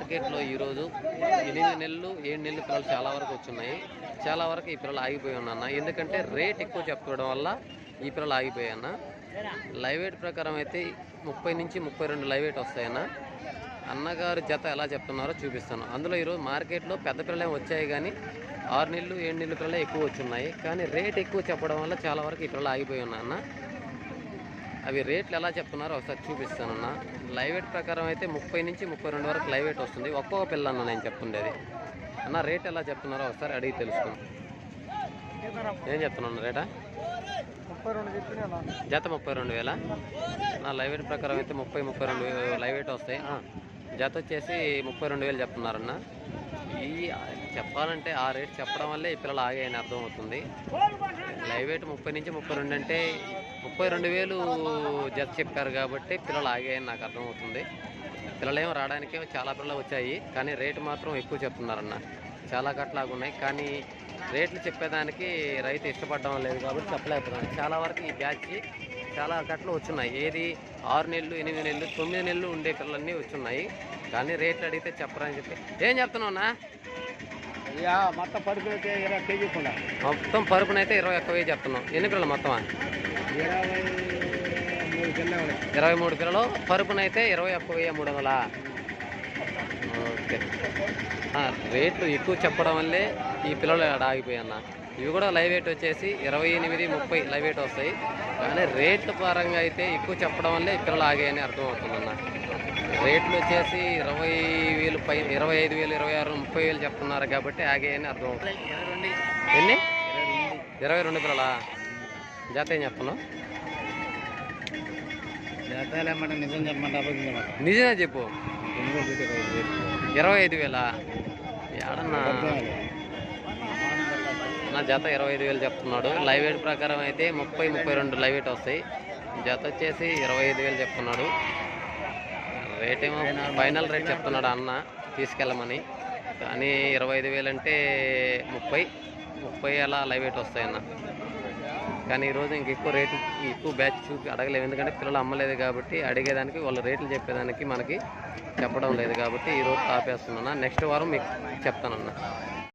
మార్కెట్లో ఈరోజు ఎనిమిది నెలలు ఏడు నెలలు పిల్లలు చాలా వరకు వచ్చున్నాయి. చాలా వరకు ఈ పిల్లలు ఆగిపోయి ఉన్నా ఎందుకంటే రేట్ ఎక్కువ చెప్పుకోవడం వల్ల ఈ పిల్లలు ఆగిపోయాన్న లైవ్ వెయిట్ ప్రకారం అయితే ముప్పై నుంచి ముప్పై రెండు లైవ్ వెయిట్ వస్తాయన్న. అన్నగారు జత ఎలా చెప్తున్నారో చూపిస్తాను. అందులో ఈరోజు మార్కెట్లో పెద్ద పిల్లలే వచ్చాయి కానీ ఆరు నెలలు ఏడు నెలలు పిల్లలే ఎక్కువ వచ్చున్నాయి. కానీ రేట్ ఎక్కువ చెప్పడం వల్ల చాలా వరకు ఈ పిల్లలు ఆగిపోయి ఉన్నా అన్న అవి రేట్లు ఎలా చెప్తున్నారో ఒకసారి చూపిస్తానన్న. లైవ్ వెయిట్ ప్రకారం అయితే ముప్పై నుంచి ముప్పై రెండు వరకు లైవ్ వెయిట్ వస్తుంది. ఒక్కొక్క పిల్ల అన్న నేను చెప్తుండేది. అన్న రేట్ ఎలా చెప్తున్నారో ఒకసారి అడిగి తెలుసుకుందాం. ఏం చెప్తున్నాను రేటా? జత ముప్పై రెండు వేల? నా లైవ్ వెయిట్ ప్రకారం అయితే ముప్పై ముప్పై రెండు లైవ్ వెయిట్ వస్తాయి. జత వచ్చేసి ముప్పై రెండు వేలు చెప్తున్నారన్న. ఈ చెప్పాలంటే ఆ రేట్ చెప్పడం వల్లే ఈ పిల్లలు ఆగాయని అర్థమవుతుంది. లైవ్ ముప్పై నుంచి ముప్పై రెండు అంటే ముప్పై రెండు వేలు జత చెప్పారు కాబట్టి పిల్లలు ఆగాయని నాకు అర్థమవుతుంది. పిల్లలేమో రావడానికేమో చాలా పిల్లలు వచ్చాయి కానీ రేటు మాత్రం ఎక్కువ చెప్తున్నారన్న. చాలా కట్లాగా ఉన్నాయి కానీ రేట్లు చెప్పేదానికి రైతు ఇష్టపడడం లేదు కాబట్టి చెప్పలేకపోతున్నాను చాలా వరకు ఈ బ్యాచ్ చాలా కట్లు వచ్చున్నాయి ఏది ఆరు నెలలు ఎనిమిది నెలలు తొమ్మిది నెలలు ఉండే పిల్లలన్నీ వచ్చున్నాయి కానీ రేట్లు అడిగితే చెప్పరని చెప్పి. ఏం చెప్తున్నావు అన్నా? యా మొత్తం పరుపు అయితే ఇరవై కేజీ కూడా మొత్తం పరుపునైతే ఇరవై ఒక్క వెయ్యి చెప్తున్నాం ఎన్ని పిల్లలు మొత్తమా? ఇరవై మూడు పిల్లలు. పరుపునైతే ఇరవై ఒక్క వెయ్యి మూడు వందలా? ఓకే. రేట్లు ఎక్కువ చెప్పడం వల్లే ఈ పిల్లలు ఆడ ఆగిపోయన్న ఇవి కూడా లైవ్ వెయిట్ వచ్చేసి ఇరవై ఎనిమిది ముప్పై లైవ్ వెయిట్ వస్తాయి. కానీ రేట్ల పరంగా అయితే ఎక్కువ చెప్పడం వల్లే పిల్లలు ఆగాయని అర్థం అవుతుందన్న రేట్లు వచ్చేసి ఇరవై వేలు పై ఇరవై ఐదు వేలు ఇరవై ఆరు ముప్పై వేలు చెప్తున్నారు కాబట్టి ఆగాయని అర్థం అవుతుంది ఎన్ని? ఇరవై రెండు పిల్లలా జత ఏం చెప్తున్నావు? నిజమే చెప్పు. ఇరవై ఐదు వేలా. ఏడన్నా? జత ఇరవై ఐదు వేలు చెప్తున్నాడు. లైవ్ వెయిట్ ప్రకారం అయితే ముప్పై ముప్పై రెండు లైవ్ వెయిట్ వస్తాయి. జత వచ్చేసి ఇరవై ఐదు వేలు చెప్తున్నాడు. రేట్ ఏమో ఫైనల్ రేట్ చెప్తున్నాడు అన్న తీసుకెళ్ళమని. కానీ ఇరవై ఐదు వేలు అంటే ముప్పై ముప్పై అలా లైవ్ వెయిట్ వస్తాయన్న కానీ ఈరోజు ఇంక ఎక్కువ రేట్లు ఎక్కువ బ్యాచ్ చూపి అడగలేము. ఎందుకంటే పిల్లలు అమ్మలేదు కాబట్టి అడిగేదానికి వాళ్ళ రేట్లు చెప్పేదానికి మనకి చెప్పడం లేదు కాబట్టి ఈరోజు ఆపేస్తున్నాను నెక్స్ట్ వారం మీకు చెప్తానన్నా.